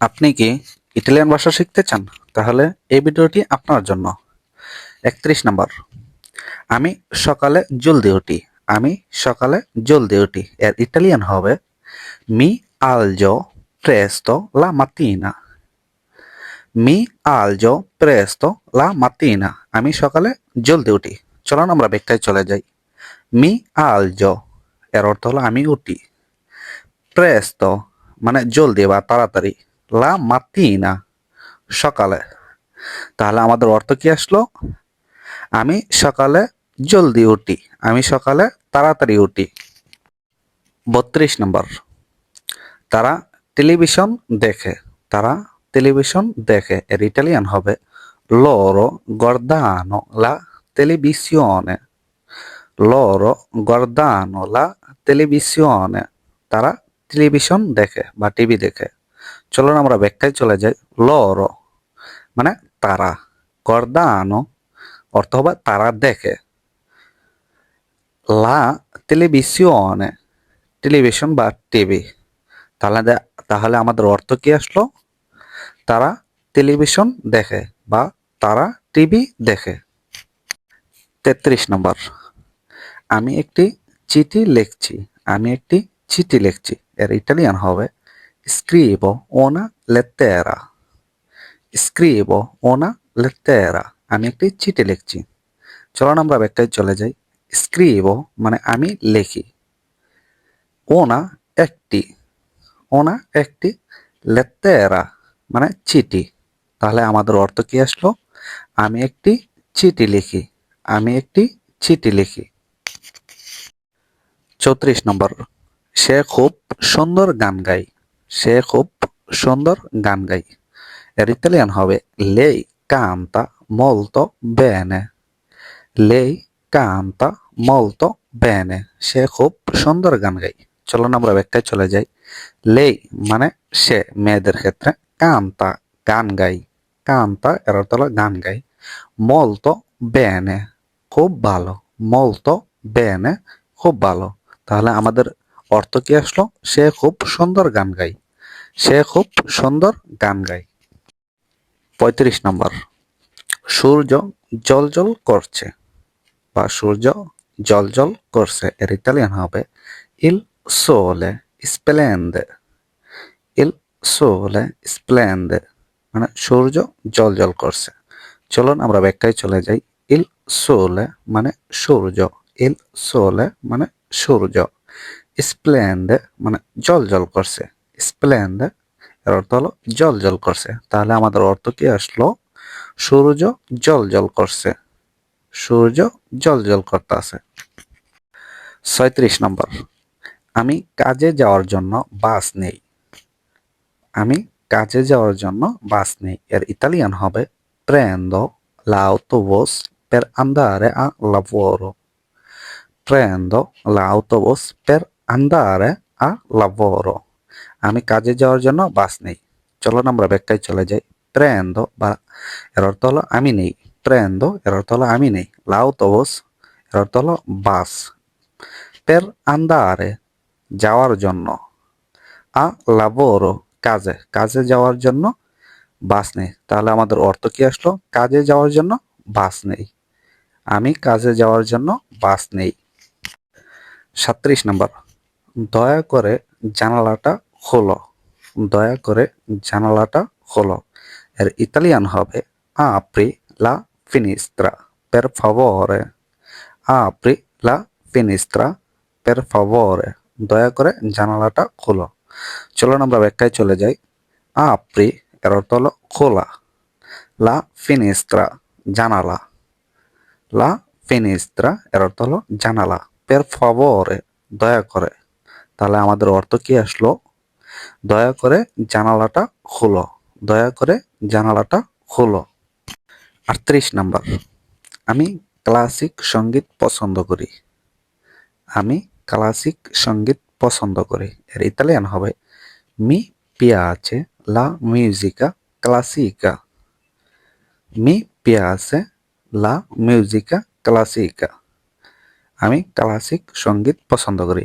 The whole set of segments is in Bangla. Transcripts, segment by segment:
আপনি কি ইটালিয়ান ভাষা শিখতে চান? তাহলে এই ভিডিওটি আপনার জন্য। একত্রিশ নাম্বার। আমি সকালে জলদি উঠি। আমি সকালে জলদি উঠি। এর ইটালিয়ান হবে মি আলজো প্রেস্তো লা মাতিনা মি আলজো প্রেস্তো লা মাতিনা আমি সকালে জলদি উঠি। চলুন আমরা ব্যাখ্যায় চলে যাই। মি আলজো এর অর্থ হলো আমি উঠি। প্রেস্তো মানে জলদি বা তাড়াতাড়ি। লা মাতিনা। সকালে। তাহলে আমাদের অর্থ কি আসলো? আমি সকালে জলদি উঠি। আমি সকালে তাড়াতাড়ি উঠি। বত্রিশ নম্বর। তারা টেলিভিশন দেখে। তারা টেলিভিশন দেখে। এর ইটালিয়ান হবে loro guardano, la televisione loro guardano, la televisione তারা টেলিভিশন দেখে বা টিভি দেখে। চলুন আমরা ব্যাখ্যায় চলে যাই। loro মানে তারা। guardano অর্থ হবে তারা দেখে। লা, টেলিভিশনে, টেলিভিশন বা টিভি। তাহলে তাহলে আমাদের অর্থ কি আসলো? তারা টেলিভিশন দেখে বা তারা টিভি দেখে। তেত্রিশ নম্বর। আমি একটি চিঠি লিখছি। আমি একটি চিঠি লিখছি। এর ইটালিয়ান হবে স্ক্রিবো ওনা লেতেরা স্ক্রিবো ওনা লেতেরা আমি একটি চিঠি লিখছি। চলুন আমরা ব্যাখ্যায় চলে যাই। স্ক্রিবো মানে আমি লিখি। ওনা একটি। ওনা একটি লেতেরা মানে চিঠি। তাহলে আমাদের অর্থ কি আসলো? আমি একটি চিঠি লিখি। আমি একটি চিঠি লিখি। চৌত্রিশ নম্বর। সে খুব সুন্দর গান গায়। সে খুব সুন্দর গান গায়। এর ইতালিয়ান হবে, লেই কান্তা molto bene লেই কান্তা molto বেনে সে খুব সুন্দর গান গায়। চলুন আমরা ব্যাখ্যায় চলে যাই। লেই মানে সে মেয়েদের ক্ষেত্রে কান্তা গান গাই কান্তা এর অর্থ হলো গান গাই molto বেনে খুব ভালো। molto bene খুব ভালো। তাহলে আমাদের অর্থ কি আসলো? সে খুব সুন্দর গান গায়। সে খুব সুন্দর গান গায়। পঁয়ত্রিশ নম্বর। সূর্য জল জল করছে বা সূর্য জল জল করছে। এর ইতালিয়ান হবে ইল সোলে স্প্লেন্ডে। ইল সোলে স্প্লেন্ডে। মানে সূর্য জল জল করছে। চলুন আমরা ব্যাখ্যায় চলে যাই। ইল সোলে মানে সূর্য। ইল সোলে মানে সূর্য। স্প্লেন্ডে মানে জল জল করছে। স্প্লেন্ডে এর অর্থ হলো জল জল করছে। তাহলে আমাদের অর্থ কি আসলো? সূর্য জল জল করছে। সূর্য জল জল করতে আছে ছয়ত্রিশ নম্বর। আমি কাজে যাওয়ার জন্য বাস নেই। আমি কাজে যাওয়ার জন্য বাস নেই। এর ইতালিয়ান হবে prendo l'autobus per andare a lavoro prendo l'autobus per andare a lavoro. আমি কাজে যাওয়ার জন্য বাস নেই চলুন আমরা ব্যাখ্যায় চলে যাই prendo বা এর অর্থ হলো আমি নেই prendo এর অর্থ হলো আমি নেই লাউ l'autobus এর অর্থ হলো বাস per andare যাওয়ার জন্য আ lavoro কাজে কাজে যাওয়ার জন্য বাস নেই তাহলে আমাদের অর্থ কি আসলো কাজে যাওয়ার জন্য বাস নেই আমি কাজে যাওয়ার জন্য বাস নেই সাত্রিশ নম্বর দয়া করে জানালাটা খোলো। দয়া করে জানালাটা খোলো। এর ইতালিয়ান হবে apri la finestra, per favore apri la finestra, per favore দয়া করে জানালাটা খোলো। চলুন আমরা ব্যাখ্যায় চলে যাই। apri এর অর্থ হলো খোলা। লা ফিনিস্ত্রা জানালা। লা ফিনিস্ত্রা এর অর্থ হলো জানালা। পের ফাভরে দয়া করে। তাহলে আমাদের অর্থ কি আসলো? দয়া করে জানালাটা খুলো। দয়া করে জানালাটা খুলো। আটত্রিশ নাম্বার। আমি ক্লাসিক সংগীত পছন্দ করি। আমি ক্লাসিক সংগীত পছন্দ করি। এর ইতালিয়ান হবে মি piace la musica classica. Mi piace la musica classica. আমি ক্লাসিক সংগীত পছন্দ করি।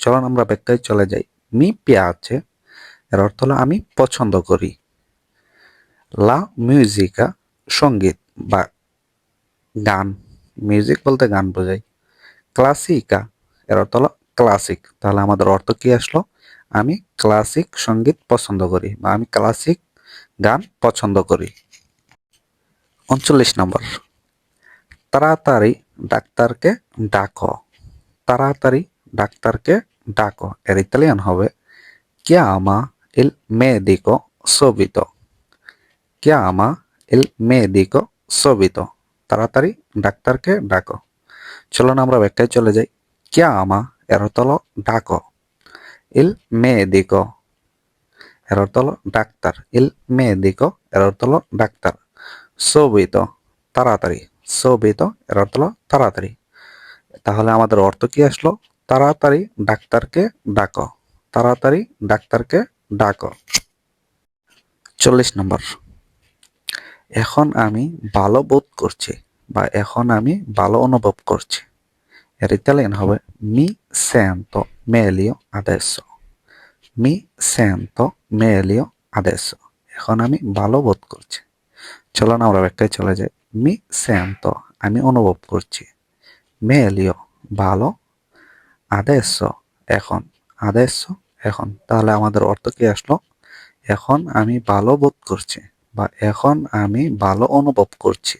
চলুন আমরা ব্যাখ্যায় চলে যাই। মি পিয়াছে এর অর্থ হলো আমি পছন্দ করি। লা মিউজিকা, সংগীত বা গান। মিউজিক বলতে গান বোঝায় ক্লাসিকা, এর অর্থ হলো ক্লাসিক। তাহলে আমাদের অর্থ কি আসলো? আমি ক্লাসিক সংগীত পছন্দ করি বা আমি ক্লাসিক গান পছন্দ করি। উনচল্লিশ নম্বর। তাড়াতাড়ি ডাক্তারকে ডাকো। তাড়াতাড়ি ডাক্তারকে ডাকো, এর ইতালিয়ান হবে, chiama il medico subito. Chiama il medico subito. তাড়াতাড়ি ডাক্তারকে ডাকো. চলুন আমরা ব্যাখ্যায় চলে যাই। Chiama, এর অর্থ হলো ডাকো। Il medico. এর অর্থ হলো ডাক্তার। Il medico, এর অর্থ হলো ডাক্তার। Subito. তাড়াতাড়ি subito, এর অর্থ হলো তাড়াতাড়ি। তাহলে আমাদের অর্থ কি আসলো? তাড়াতাড়ি ডাক্তারকে ডাকো। তাড়াতাড়ি ডাক্তারকে ডাকো। চল্লিশ নম্বর। এখন আমি ভালো বোধ করছি বা এখন আমি ভালো অনুভব করছি। এর ইতালিয়ান হবে মি সেন্টো মেলিও আদেসো মি সেন্টো মেলিও আদেসো এখন আমি ভালো বোধ করছি। চলো না, আমরা ব্যাখ্যায় চলে যাই। মি সেন্টো আমি অনুভব করছি। মেলিও ভালো আদেসো এখন আদেশ এখন। তাহলে আমাদের অর্থ কি আসলো? এখন আমি ভালো বোধ করছি বা এখন আমি ভালো অনুভব করছি।